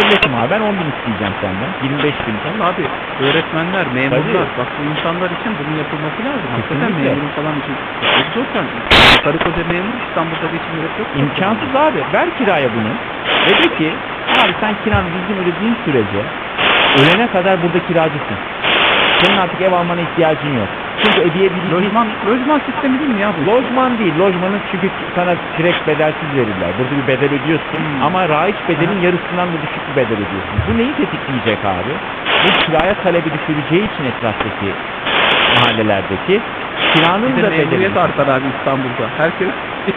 Devletim abi ben 10 bin isteyeceğim senden. 25 bin. Vallahi abi öğretmenler, memurlar Tabii. bak bu insanlar için bunun yapılması lazım. Hakikaten Kesinlikle. memurun falan için çok zor an. Karı koca memur İstanbul'da geçinmeleri çok zor. İmkansız abi. Ver kiraya bunu. Ve de ki abi sen kiranı düzgün ödediğin sürece ölene kadar burada kiracısın. Senin artık ev almana ihtiyacın yok. Çünkü ödeyebildiğin Lojman, lojman sistemi değil mi ya bu? Lojman değil. Lojmanın çünkü sana direkt bedelsiz verirler. Burada bir bedel ödüyorsun. Hmm. Ama raiç bedelin yarısından da düşük bir bedel ödüyorsun. Bu neyi tetikleyecek abi? Bu kiraya talebi düşüreceği için etraftaki mahallelerdeki kiranın Bir da memuriyet bedeli. artar abi İstanbul'da. Herkes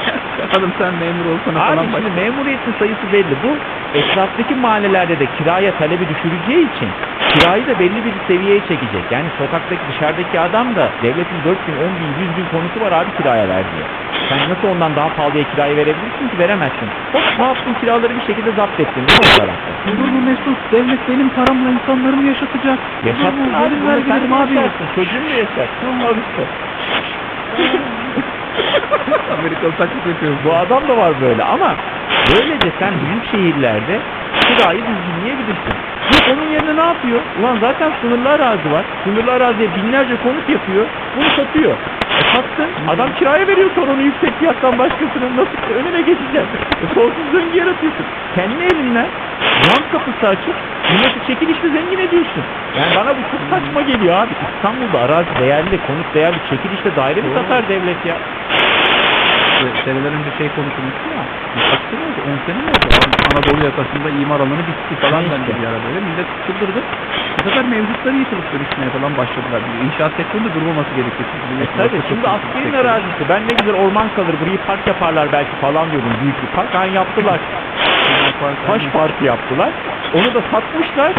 hanım sen memur olsana Abi falan şimdi memuriyetin sayısı belli. Bu etraftaki mahallelerde de kiraya talebi düşüreceği için kirayı da belli bir seviyeye çekecek. Yani sokaktaki dışarıdaki adam da devletin 4 bin, 10 bin, 100 bin konutu var abi kiraya ver diye. Sen nasıl ondan daha pahalıya kirayı verebilirsin ki veremezsin. Hop ne yaptın kiraları bir şekilde zapt ettin değil mi o tarafta? Olur mu Mesut? Devlet benim paramla insanlarımı yaşatacak. Mu? abi. Benim vergilerim abi. Çocuğun da yaşar. Al işte. Amerikalı taklit yapıyor. Bu adam da var böyle ama böylece sen büyük şehirlerde kirayı düzgünleyebilirsin. Yok onun yerine ne yapıyor? Ulan zaten sınırlı arazi var. Sınırlı araziye binlerce konut yapıyor. Bunu satıyor. E sattın. Adam kiraya veriyor sonra onu yüksek fiyattan başkasının nasıl önüne geçeceksin? E sonsuz döngü yaratıyorsun. Kendi elinden rant kapısı açıp milleti çekilişte zengin ediyorsun. Yani bana bu çok saçma geliyor abi. İstanbul'da arazi değerli, konut değerli, çekilişte daire mi satar devlet ya? Seneler önce şey konuşulmuştu ya. Kaç sene oldu? 10 sene mi oldu? Anadolu yakasında imar alanı bitti falan dendi bir ara böyle. Millet çıldırdı. Bu sefer mevcutları yıkılıp dönüşmeye falan başladılar. Bir inşaat sektöründe durmaması gerekiyor. Çünkü E tabii şimdi askerin arazisi. Ben ne güzel orman kalır burayı park yaparlar belki falan diyordum. Büyük bir park. Ha yaptılar. Taş parkı yaptılar. Onu da satmışlar.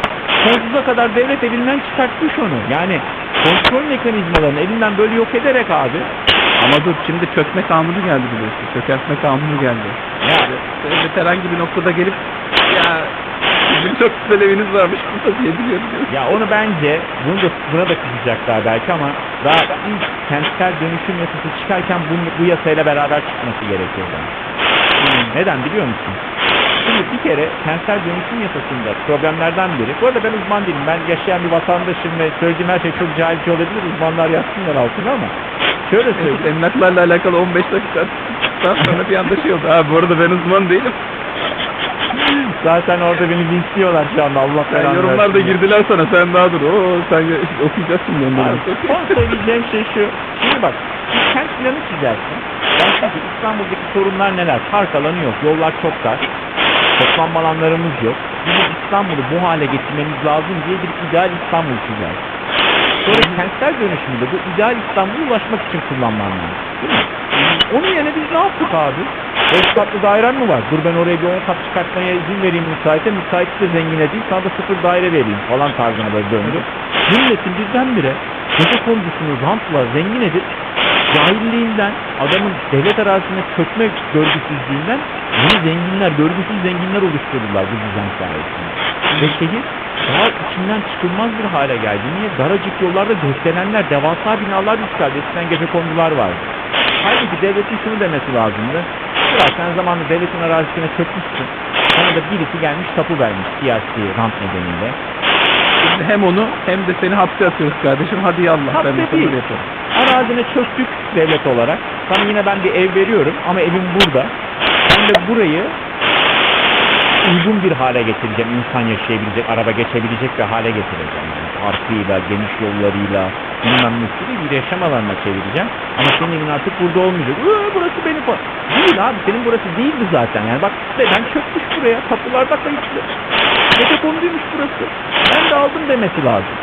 Sonsuza kadar devlet elinden çıkartmış onu. Yani kontrol mekanizmalarını elinden böyle yok ederek abi. Ama dur şimdi çökme kanunu geldi biliyorsun. Çökertme kanunu geldi. Yani Devlet herhangi bir noktada gelip ya bizim çok güzel eviniz varmış burada diyebiliyor biliyorsun. ya onu bence bunu da buna da kızacaklar belki ama daha ilk kentsel dönüşüm yasası çıkarken bunu, bu yasayla beraber çıkması gerekiyordu abi. Neden biliyor musun? Şimdi bir kere kentsel dönüşüm yasasında problemlerden biri. Bu arada ben uzman değilim. Ben yaşayan bir vatandaşım ve söylediğim her şey çok cahilce olabilir. Uzmanlar yazsınlar altına ama. Şöyle söyleyeyim. emlaklarla alakalı 15 dakika sonra bir anda şey oldu. Ha bu arada ben uzman değilim. Zaten orada beni linçliyorlar şu anda. Allah Yani belanı yorumlarda versin. girdiler sana sen daha dur. Oo sen ya- okuyacağız şimdi onları. Abi, son söyleyeceğim şey şu. Şimdi bak, bir kent planı çizersin. Dersin ki İstanbul'daki sorunlar neler? Park alanı yok, yollar çok dar, toplanma alanlarımız yok. Bizim İstanbul'u bu hale getirmemiz lazım diye bir ideal İstanbul çizersin. Sonra kentsel dönüşümü de bu ideal İstanbul'a ulaşmak için kullanman lazım. Değil? Onun yerine biz ne yaptık abi? 5 katlı dairen mi var? Dur ben oraya bir 10 kat çıkartmaya izin vereyim müteahhite. Müteahhit de zengin edeyim. Sana da sıfır daire vereyim falan tarzına böyle döndü. Milletin birdenbire gece kondusunu rantla zengin edip cahilliğinden adamın devlet arazisine çökme görgüsüzlüğünden yeni zenginler, görgüsüz zenginler oluşturdular bu düzen sayesinde. Ve şehir daha içinden çıkılmaz bir hale geldi. Niye? Daracık yollarda gökdelenler, devasa binalar yükseldi. Eskiden gece kondular vardı. Halbuki devletin şunu demesi lazımdı. Ya sen zamanında devletin arazisine çökmüşsün. Sana da birisi gelmiş tapu vermiş siyasi rant nedeniyle. Şimdi hem onu hem de seni hapse atıyoruz kardeşim. Hadi yallah Hapse ben sana değil. yaparım. Arazine çöktük devlet olarak. Sana yine ben bir ev veriyorum ama evim burada. Ben de burayı uygun bir hale getireceğim. İnsan yaşayabilecek, araba geçebilecek bir hale getireceğim. Yani parkıyla, geniş yollarıyla, bilmem nesiyle bir yaşam alanına çevireceğim. Ama senin evin artık burada olmayacak. Ee, burası benim pa- Değil abi senin burası değildi zaten. Yani bak ben çökmüş buraya. Tapularda kayıtlı. Gece konduymuş burası. Ben de aldım demesi lazım.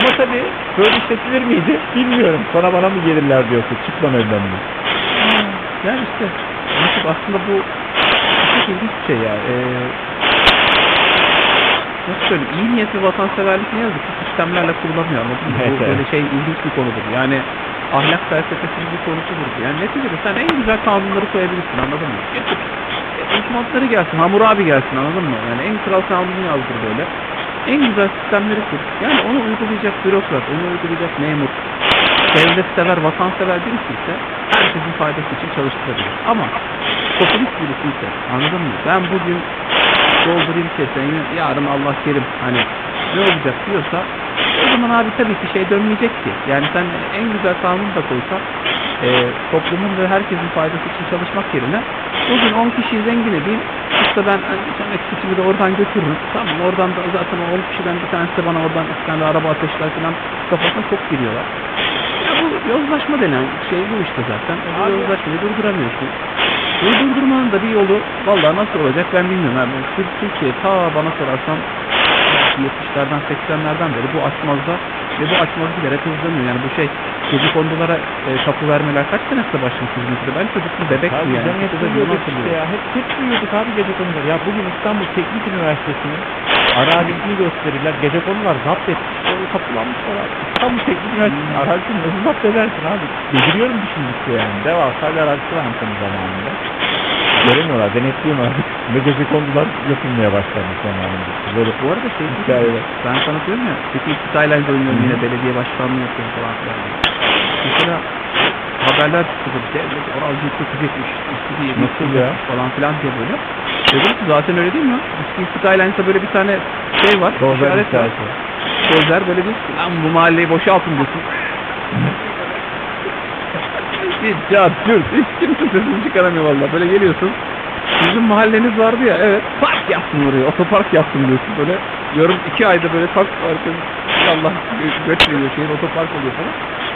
Ama tabii böyle işletilir miydi bilmiyorum. Sana bana mı gelirler diyorsun. Çık lan evden diyor. Yani işte aslında bu çok ilginç bir şey ya. Ee, nasıl söyleyeyim? İyi niyetli vatanseverlik ne yazık ki sistemlerle kurulamıyor anladın mı? Evet, bu böyle şey ilginç bir konudur. Yani ahlak felsefesinin bir konusudur. Yani neticede sen en güzel kanunları koyabilirsin anladın mı? Getir. E, uzmanları gelsin, Hammurabi gelsin anladın mı? Yani en kral kanunu yazdır böyle. En güzel sistemleri kur. Yani onu uygulayacak bürokrat, onu uygulayacak memur, devlet sever, vatansever birisi ise herkesin faydası için çalıştırabilir. Ama popülist birisi ise anladın mı? Ben bugün doldurayım keseyim yarın Allah kerim hani ne olacak diyorsa o zaman abi tabii ki şey dönmeyecek ki. Yani sen en güzel kanunu da koysan e, toplumun ve herkesin faydası için çalışmak yerine bugün 10 kişiyi zengin edeyim aslında ben bir sonraki seçimi de oradan götürürüm. Tamam oradan da zaten o 10 kişiden bir tanesi de bana oradan iki tane de araba ateşler falan kafasına çok giriyorlar. Ya bu yozlaşma denen şey bu işte zaten. Bu Abi- yozlaşmayı durduramıyorsun. Bunu durdurmanın da bir yolu vallahi nasıl olacak ben bilmiyorum. Yani Türkiye ta bana sorarsan belki 70'lerden 80'lerden beri bu açmazda ve bu açmaz giderek hızlanıyor. Yani bu şey gece kondulara e, tapu vermeler kaç senesinde başlamış ülkede. Ben çocuktum bebektim Tabii yani. canım hep duyuyorduk işte ya. Hep, hep duyuyorduk abi gece konuları. Ya bugün İstanbul Teknik Üniversitesi'nin arazisini gösterirler. Gece konular zapt etmişler. Orada tapulanmışlar abi. İstanbul Teknik Üniversitesi'nin Hmm. arazisini nasıl zapt edersin abi? Deliriyorum düşündükçe yani. Devasa bir arazisi varmış onun zamanında. Göremiyorlar, denetleyemiyorlar. Kısmında gece kondular yapılmaya başlanmış zamanında işte. Böyle Bu arada şey Hikayeler. Ben sana diyorum ya City Skylines oynuyorum Hı hı. yine belediye başkanlığı yapıyorum falan filan diye. Mesela haberler çıktı böyle devlet araziyi sökecekmiş işte istediği yeri falan filan diye böyle. Dedim zaten öyle değil mi? City Skylines'da böyle bir tane şey var. dozer işaret var. Dozer böyle ki lan bu mahalleyi boşaltın diyorsun. Hiç çat cürt hiç kimse sesini çıkaramıyor valla. Böyle geliyorsun. Sizin mahalleniz vardı ya evet park yaptım oraya otopark yaptım diyorsun böyle diyorum iki ayda böyle tak herkes Allah gö- göç veriyor şehir otopark oluyor falan.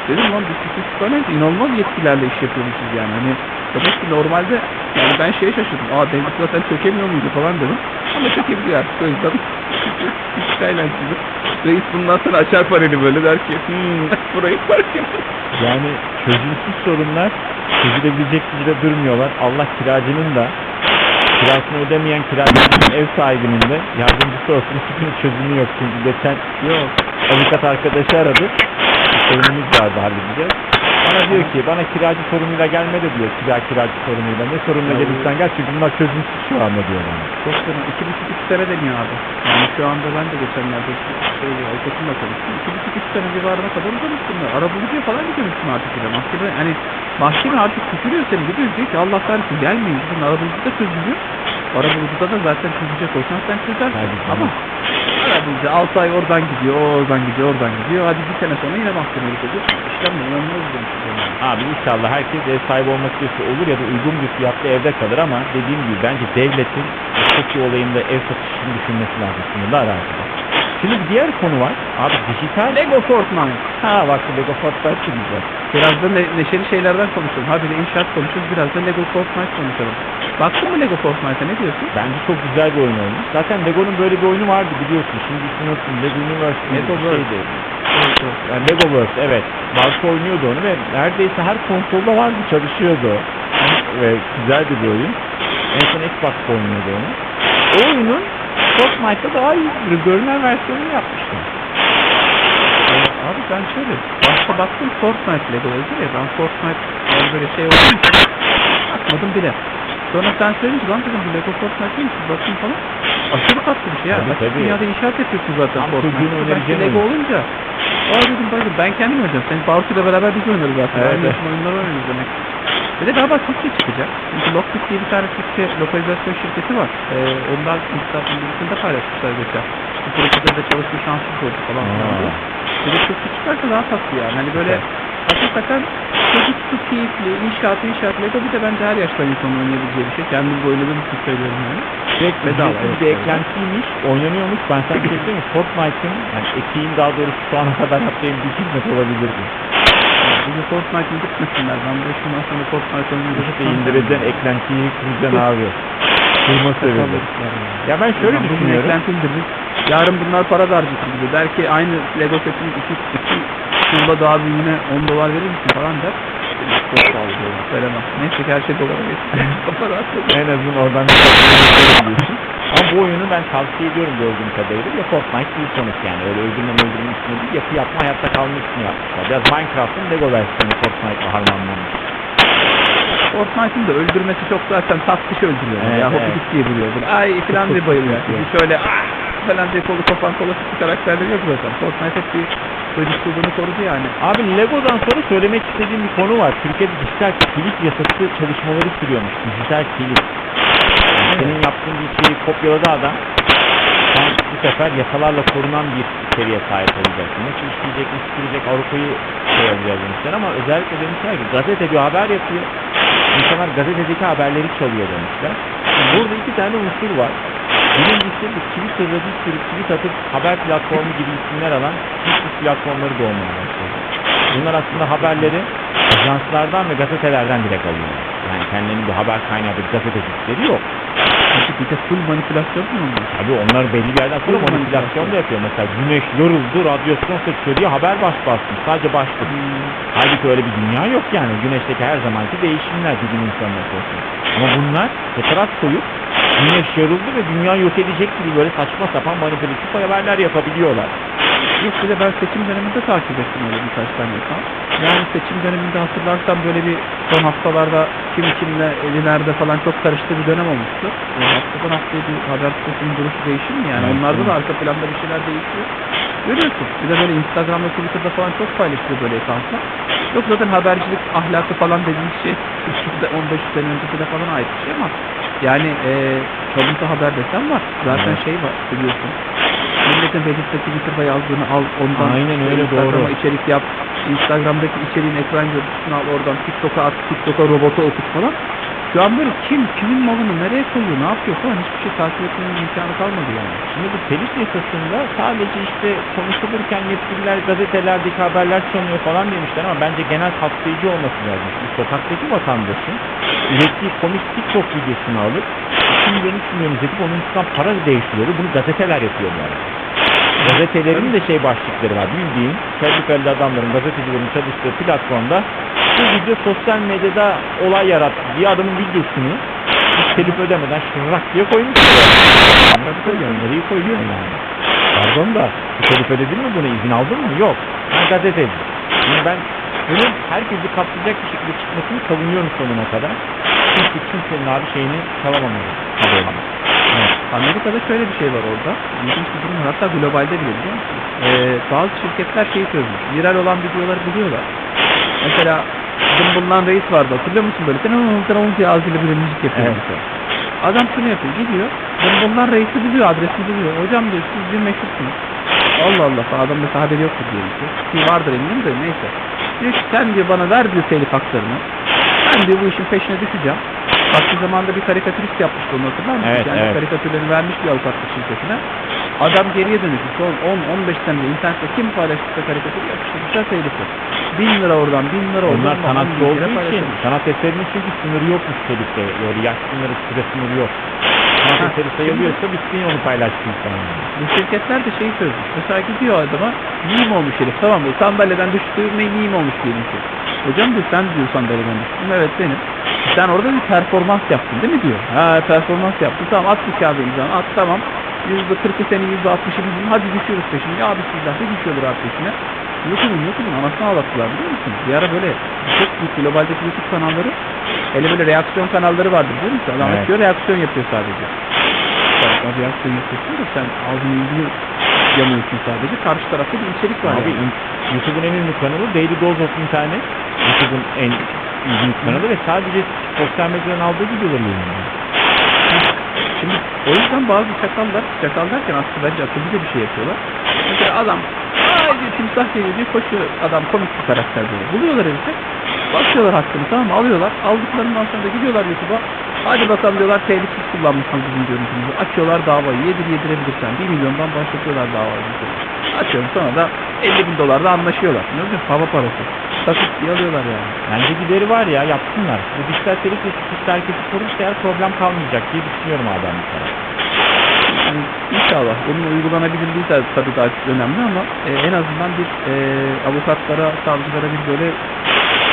Dedim lan biz City Skylines inanılmaz yetkilerle iş yapıyormuşuz yani hani demek ki normalde yani ben şeye şaşırdım aa devlet zaten çökemiyor muydu falan dedim ama çökebiliyor artık o yüzden Skylines gibi reis bundan sonra açar paneli böyle der ki hmm, burayı park yapın. Yani çözümsüz sorunlar çözülebilecek gibi de durmuyorlar. Allah kiracının da kirasını ödemeyen kiracının ev sahibinin de yardımcısı olsun. Hiçbirinin çözümü yok. Çünkü geçen Yok. avukat arkadaşı aradı. Sorunumuz vardı halledeceğiz. Bana diyor ki bana kiracı sorunuyla gelme de diyor kira kiracı sorunuyla. Ne sorunla gelirsen gel çünkü bunlar çözümsüz şu anda diyor bana. Çok fena. İki buçuk üç sene deniyor abi. Yani şu anda ben de geçenlerde şeyle avukatımla konuştum. İki buçuk üç sene civarına kadar uzamış bunlar. Arabulucuya falan gidiyormuşsun artık bir de mahkeme. Hani mahkeme artık tükürüyor seni gidiyor diyor ki Allah kahretsin gelmeyin gidin arabulucuda çözün diyor. Arabulucuda da zaten çözecek olsan sen çözersin. Tabii. Ama arabulucu 6 ay oradan gidiyor, oradan gidiyor, oradan gidiyor. Hadi bir sene sonra yine mahkemelik oluyorsun. İşlem inanılmaz yani. Abi inşallah herkes ev sahibi olmak istiyorsa olur ya da uygun bir fiyatlı evde kalır ama dediğim gibi bence devletin çok iyi olayında ev satış işini düşünmesi lazım sınırlı arazide. Şimdi bir diğer konu var. Abi dijital... Lego Fortnite. Ha bak Lego Fortnite güzel. Biraz da ne- neşeli şeylerden konuşalım. Ha bir de inşaat konuşuyoruz. Biraz da Lego Fortnite konuşalım. Baktın mı Lego Fortnite'a ne diyorsun? Bence çok güzel bir oyun olmuş. Zaten Lego'nun böyle bir oyunu vardı biliyorsun. Şimdi ismini unuttum. Lego Universe miydi? Lego bir World. şeydi. Yani Lego World evet. Bartu oynuyordu onu ve neredeyse her konsolda vardı çalışıyordu ve güzeldi bir oyun. En son Xbox'ta oynuyordu onu. O oyunun Fortnite'da daha iyi bir görünen versiyonunu yapmışlar. Abi ben şöyle başta baktım Fortnite Lego yazıyor ya ben Fortnite yani böyle şey için bakmadım bile. Sonra sen söyleyince lan dedim bu Lego Fortnite neymiş bir bakayım falan. Aşırı tatlı bir şey ya. Tabii, Açık tabii. dünyada inşaat yapıyorsun zaten Tam çocuğun Ben önereceğin Lego oyun. olunca Aa dedim bayıldım. Ben kendim oynayacağım. Senin Bartu ile beraber biz oynarız zaten. Evet, Aynı evet. yaşın oyunları oynarız demek. Bir de galiba Türkçe çıkacak. Çünkü Lockbit diye bir tane Türkçe lokalizasyon şirketi var. Ee, onlar LinkedIn'de paylaşmışlar geçen. Bu projede de çalışma şansımız oldu falan filan diye. Aa, Bir de Türkçe çıkarsa daha tatlı yani. Hani böyle hakikaten çocuksu keyifli, inşaat, inşaat, Lego bir de bence her yaştan insanın oynayabileceği bir şey. Kendim de oynadığım için söylüyorum yani. Direkt Bedava, evet, bir eklentiymiş, oynanıyormuş. Ben sana bir şey söyleyeyim mi? Fortnite'ın, yani Epic'in daha doğrusu şu ana kadar yaptığı en büyük hizmet olabilir bu. Ya bize Fortnite indirtmesinler. Ben bu yaşımdan sonra Fortnite oynuyor İşte indireceksin, eklentiyi kuracaksın abi. Sebebi. herifler ya. Ya ben şöyle bugün düşünüyorum. eklenti indiririz. Yarın bunlar para da harcatır bize. Der ki aynı Lego setinin iki, iki tuğla daha büyüğüne 10 dolar verir misin falan der. Çok pahalı dolar veremem. Neyse ki her şey dolara geçti. Kafa rahatladı. En azından oradan bir biliyorsun. Ama bu oyunu ben tavsiye ediyorum gördüğüm kadarıyla ve Fortnite değil sonuçta yani öyle öldürme öldürme üstüne değil yapı yapma hayatta kalma üstüne yapmışlar. Biraz Minecraft'ın Lego versiyonu Fortnite'la harmanlanmış. Fortnite'ın da öldürmesi çok zaten tatlış öldürüyorlar. Evet, ya evet. hopidik diye vuruyor. Böyle ay falan diye bayılıyor. Hopidik Hiç öyle aa falan diye kolu kopan kolositi karakterleri yok zaten. Fortnite hep bir çocukluğunu korudu yani. Abi Lego'dan sonra söylemek istediğim bir konu var. Türkiye'de dijital telif yasası çalışmaları sürüyormuş. Dijital telif. Yani senin yaptığın bir içeriği kopyaladı adam. Sen bu sefer yasalarla korunan bir içeriğe sahip olacaksın. Nasıl işleyecek, nasıl sürecek Avrupa'yı şey alacağız demişler ama özellikle demişler ki gazete bir haber yapıyor. İnsanlar gazetedeki haberleri çalıyor demişler. Burada iki tane unsur var. Birincisi bu Twitter'da bir sürü tweet atıp haber platformu gibi isimler alan Twitter platformları doğmaya başladı. Bunlar aslında haberleri ajanslardan ve gazetelerden direkt alıyorlar. Yani kendilerinin bir haber kaynağı bir gazetecilikleri yok. Peki bir de full manipülasyon mu onlar? Tabii onlar belli bir yerden sonra Full manipülasyon da yapıyor. Mesela güneş yoruldu, radyasyon saçıyor diye haber baş basmış. Sadece başlık. Hmm. Halbuki öyle bir dünya yok yani. Güneşteki her zamanki değişimler bilim insanına sorsan. Ama bunlar fotoğraf koyup güneş yoruldu ve dünya yok edecek gibi böyle saçma sapan manipülatif haberler yapabiliyorlar. Yok bir de ben seçim döneminde takip ettim öyle birkaç tane account. Yani seçim döneminde hatırlarsan böyle bir son haftalarda kim kimle eli nerede falan çok karıştığı bir dönem olmuştu. O haftadan haftaya bir haber sitesinin duruşu değişir mi? Yani Evet, onlarda da arka planda bir şeyler değişiyor. Görüyorsun. Bir de böyle Instagram'da Twitter'da falan çok paylaşılıyor böyle accountlar. Yok zaten habercilik ahlakı falan dediğimiz şey Türkiye'de 15 sene öncesine falan ait bir şey ama yani e, çalıntı haber desem var. Zaten Evet. şey var biliyorsun. Milletin Reddit'te Twitter'da yazdığını al ondan Aynen öyle, doğru. içerik yap. Instagram'daki içeriğin ekran görüntüsünü al oradan TikTok'a at, TikTok'a robota okut falan. Şu an böyle kim kimin malını nereye koyuyor, ne yapıyor falan hiçbir şey takip etmenin imkanı kalmadı yani. Şimdi bu telif yasasında sadece işte konuşulurken yetkililer gazetelerdeki haberler çalınıyor falan demişler ama bence genel kapsayıcı olması lazım. Çünkü sokaktaki vatandaşın ürettiği komik TikTok videosunu alıp 2 milyon 3 milyon izletip onun üstünden para devşiriyor. Bunu gazeteler yapıyor bu arada. Gazetelerin de şey başlıkları var. Bildiğin kelli adamların, gazetecilerin çalıştığı platformda bu video sosyal medyada olay yarattı diye adamın videosunu hiç telif ödemeden şırrak diye koymuş. Nasıl koyuyorsun? Nereye koyuyorsun yani? Pardon da bir telif ödedin mi buna? izin aldın mı? Yok. Ha gazeteci. Şimdi ben bunun herkesi kapsayacak bir şekilde çıkmasını savunuyorum sonuna kadar. Kimse kimsenin abi şeyini çalamamalı haberini. Evet. Amerika'da şöyle bir şey var orada. İlginç bir durum var. Hatta globalde bile biliyor musun? Ee, bazı şirketler şeyi çözmüş. Viral olan videoları buluyorlar. Mesela Dımbıllan Reis vardı hatırlıyor musun böyle? Tınıl tınıl diye ağzıyla böyle müzik yapıyor Evet. mesela. Adam şunu yapıyor. Gidiyor. Dımbıllan Reis'i buluyor. Adresini buluyor. Hocam diyor siz diyor meşhursunuz. Allah Allah falan adam mesela haberi yoktur diyelim ki. Ki vardır eminim de neyse. Diyor ki sen diyor bana ver diyor telif haklarını. Ben diyor bu işin peşine düşeceğim. Vakti zamanında bir karikatürist yapmıştı onu hatırlar mısın? Evet, Kendi evet. karikatürlerini vermiş bir avukatlık şirketine. Adam geriye dönük son 10-15 senede internette kim paylaştıysa karikatürü yapıştırmışlar telifi. 1000 lira oradan 1000 lira oradan. Onlar on sanatçı olduğu için paylaşılmış. sanat eserinin çünkü sınırı yokmuş telifte. Öyle yaş sınırı, süre sınırı yok. Sanat Ha, eseri sayılıyorsa bitti onu paylaştıysan yani. Bu şirketler de şeyi çözmüş. Mesela gidiyor adama meme olmuş herif tamam mı? Sandalyeden düştü me- meme olmuş diyelim ki. Hocam diyor sen diyor sandalyeden düştün. Evet benim. Sen orada bir performans yaptın değil mi diyor. Ha performans yaptın. Tamam at bu kağıdı imzanı at tamam. Yüzde kırkı senin yüzde altmışı bizim. Hadi düşüyoruz peşine. Ya bismillah bir düşüyorlar peşine. YouTube'un YouTube'un anasını ağlattılar biliyor musun? Bir ara böyle çok büyük globaldeki YouTube kanalları hele böyle reaksiyon kanalları vardır biliyor musun? Adam Evet. reaksiyon yapıyor sadece. Sen reaksiyon yapıyorsun da sen ağzını yüzünü yanıyorsun sadece. Karşı tarafta bir içerik var Abi yani. YouTube'un en ünlü kanalı Daily Dose of Internet. YouTube'un en büyük kanalı ve sadece sosyal medyadan aldığı videoları yayınlıyor. Şimdi o yüzden bazı çakallar, çakal derken aslında bence akıllıca bir şey yapıyorlar. Mesela adam ay diyor timsah geliyor diyor koşuyor adam komik bir karakter böyle. Buluyorlar herifi. Basıyorlar hakkını tamam mı? Alıyorlar. Aldıklarından sonra da gidiyorlar YouTube'a. Hadi bakalım diyorlar telifsiz kullanmışsınız bizim görüntümüzü. Açıyorlar davayı. Yedir yedirebilirsen. 1 milyondan başlatıyorlar davayı mesela. Açıyorum sonra da 50 bin dolarda anlaşıyorlar. Ne olacak? Hava parası. Takıp diye alıyorlar yani. Bence gideri var ya yapsınlar. Bu dijital telif işte herkesi korursa eğer problem kalmayacak diye düşünüyorum abi ben. Yani inşallah onun uygulanabilirliği de tabii daha önemli ama e, en azından bir e, avukatlara, savcılara bir böyle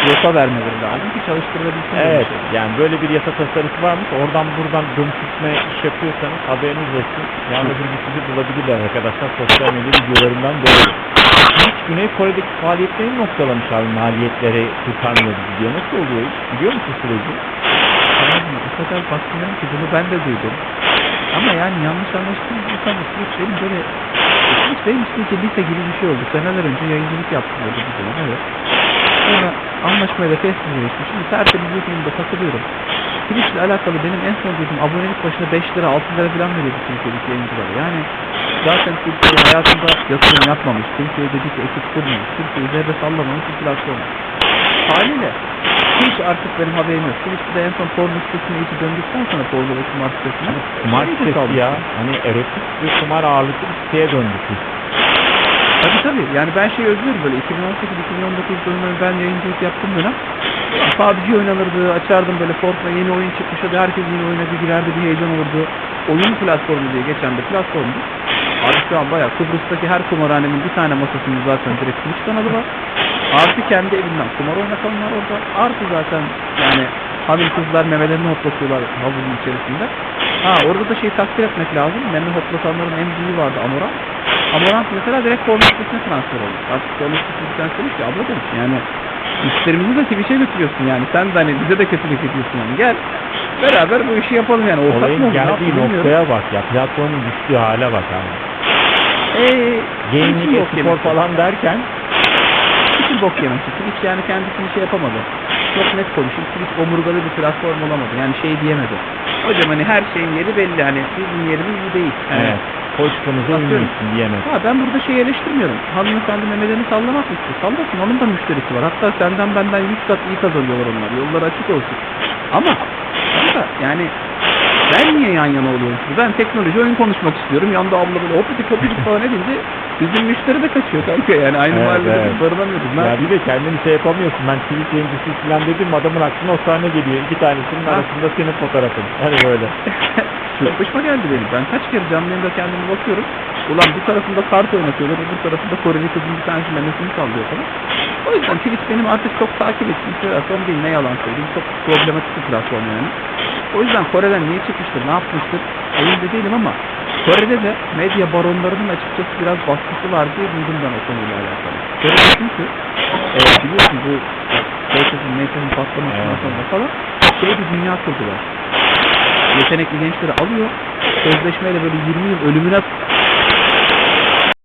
yasa vermeleri lazım ki çalıştırılabilsin Evet şeyler. yani böyle bir yasa tasarısı varmış. Oradan buradan gömçürtme iş yapıyorsanız haberiniz olsun. Yarın öbür gün sizi bulabilirler arkadaşlar sosyal medya videolarından dolayı. Hiç Güney Kore'deki faaliyetlerini noktalamış abi maliyetleri kurtarmıyor bizi diye. Nasıl oluyor iş? Biliyor musun süreci? Abi o kadar bakmıyorum ki bunu ben de duydum. Ama yani yanlış anlaşılmıyorsam Twitch benim böyle Twitch benim için iyice lise gibi bir şey oldu. Seneler önce yayıncılık yaptım orada bir dönem evet. Sonra anlaşmayla Facebook'a geçtim. Şimdi tertemiz YouTube'umda takılıyorum. Twitch ile alakalı benim en son duyduğum abonelik başına 5 lira 6 lira falan veriyordu Türkiye'deki yayıncılara. Yani zaten Türkiye hayatında yatırım yapmamış, Türkiye'de hiç ekip kurmamış, Türkiye'yi zerre sallamamış bir platformdur. Haliyle Twitch artık benim haberim yok. Twitch bir de en son porno sitesine iyice döndükten sonra porno ve kumar sitesine Kumar iyice sitesi ya. Hani erotik ve kumar ağırlıklı bir siteye döndü full. Tabii tabii. Yani ben şey özlüyorum böyle 2018-2019 dönemi ben yayıncılık yaptığım dönem PUBG oynanırdı, açardım böyle Fortnite yeni oyun çıkmış hadi herkes yeni oyuna bir girerdi bir heyecan olurdu. Oyun platformu diye geçen bir platformdu. Abi şu an bayağı Kıbrıs'taki her kumarhanenin bir tane masasında zaten direkt Twitch kanalı var. Artı kendi evinden kumar oynatanlar orada. Artı zaten yani hanım kızlar memelerini hoplatıyorlar havuzun içerisinde. Ha orada da şey takdir etmek lazım. Meme hoplatanların en büyüğü vardı Amorant. Amorant mesela direkt porno sitesine transfer olmuş. Artık porno sitesi bir tanesi demiş ki abla demiş yani müşterimizi de Twitch'e götürüyorsun yani. Sen de hani bize de kötülük ediyorsun yani. Gel beraber bu işi yapalım yani. Ortak Olayın geldiği noktaya bak ya. Platformun düştüğü hale bak abi. Eee Gaming, e-spor falan derken Twitch'in bok yemesi. Twitch yani kendisini şey yapamadı. Çok net konuşayım. Twitch omurgalı bir platform olamadı. Yani şey diyemedi. Hocam hani her şeyin yeri belli. Hani bizim yerimiz bu değil. Hani, evet, politikamıza uymuyorsun diyemez. Ha ben burada şeyi eleştirmiyorum. Hanımefendi memelerini sallamak mı istiyor? Sallasın onun da müşterisi var. Hatta senden benden 100 kat iyi kazanıyorlar onlar. Yolları açık olsun. Ama kanka yani ben niye yan yana oluyorum şimdi? Ben teknoloji oyun konuşmak istiyorum. Yanda abla böyle hopidik hopidik falan edince bizim müşteri de kaçıyor kanka yani. Aynı Evet, mahallede evet. barınamıyoruz. Ne Ya yapayım? bir de kendini şey yapamıyorsun. Ben Twitch yayıncısı falan dedim adamın aklına o sahne geliyor. İki tanesinin Ha. arasında senin fotoğrafın. Hani böyle. Başıma geldi benim. Ben kaç kere canlı yayında kendime bakıyorum. Ulan bir tarafında kart oynatıyorlar, öbür tarafında Koreli kızın bir tanesi memesini sallıyor falan. O yüzden Twitch benim artık çok takip ettiğim platform değil. Ne yalan söyleyeyim. Çok problematik bir platform yani. O yüzden Kore'den niye çıkmıştır, ne yapmıştır elimde değilim ama Kore'de de medya baronlarının açıkçası biraz baskısı var diye duydum ben o konuyla alakalı. Kore'de çünkü e, biliyorsun bu K-pop'un, M-pop'un patlamasından Evet, sonra falan şey bir dünya kurdular yetenekli gençleri alıyor. Sözleşmeyle böyle 20 yıl ölümüne